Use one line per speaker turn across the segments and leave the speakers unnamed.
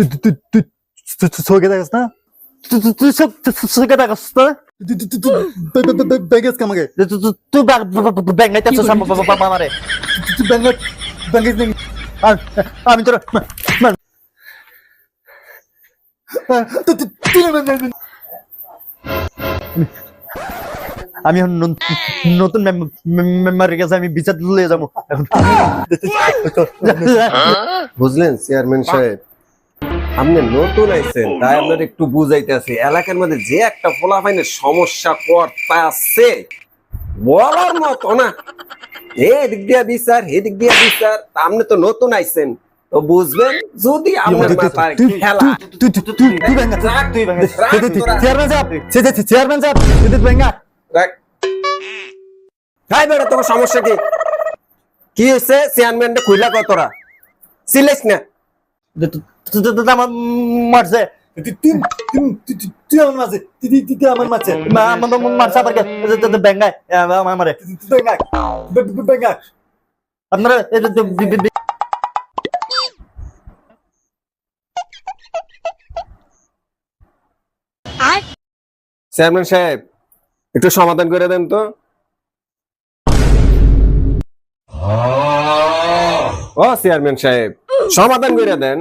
তুই না তুই সব চোখে দেখাস না তুই তুই ব্যাগ ব্যাগেস নেই আমি তোর আমি এখন নতুন মেম্বারের কাছে আমি বিচার তুলে যাব এখন
বুঝলেন চেয়ারম্যান সাহেব আপনি নতুন আইছেন তাই আপনার একটু বুঝাইতে আছে। এলাকার মধ্যে যে একটা ফলাফাইনের সমস্যা করতে আছে বলার মতো না। এদিক দিয়া বিচার এদিক দিয়া বিচার আপনি তো নতুন আইছেন। তো বুঝবেন যদি আপনার মাথায় খেলা
তুই তুই তুই তুই ব্যাঙ্গা
রাখ,
তুই ব্যাঙ্গা
তোরা।
চেয়ারম্যান সাহেব চেয়ারম্যান সাহেব তুই ব্যাঙ্গা
রাখ। হাই বেটা তোমার সমস্যা কি? কি হয়েছে চেয়ারম্যান খুইলা কতরা সিলেস না।
আমার মারছে তুই তুই তুই তুই আমার মারছে তুই তুই তুই আমার মারছে আমার মারছে আবার ব্যাঙ্গায় আমারে ব্যাঙ্গা ব্যাঙ্গা আপনারা এটা তো বি- বি- বি-
চেয়ারম্যান সাহেব একটু সমাধান করে দেন তো ও চেয়ারম্যান সাহেব সমাধান করে দেন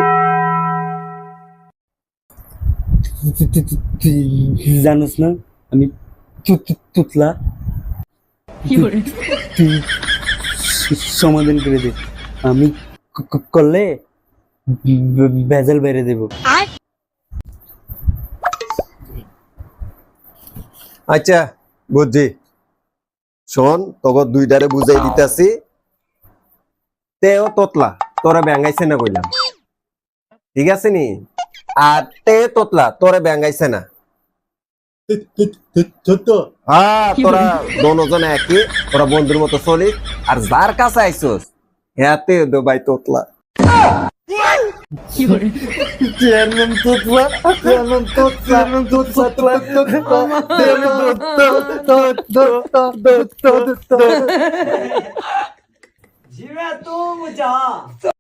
তুই- জানোস না আমি তুতলা। তুই সমাধান করে দে। আমি করলে ভেজাল বেড়ে দেব।
আচ্ছা বুঝছি। শোন তোকে দুইটারে বুঝাই দিতেছি। তেও তোতলা তোরা ব্যাঙ্গাইছে না কইলাম। ঠিক আছে নি? আর তে তোতলা তোরে ব্যাঙ্গাইছে না। হ্যাঁ তোরা দোনোজন একই তোরা বন্ধুর মতো চলিস। আর যার কাছে আইসোস হ্যাঁতে দো ভাই তোতলা।
চেয়ারম্যান তোতলা চেয়ারম্যান চেয়ারম্যান তোতলা চেয়ারম্যান তোতলা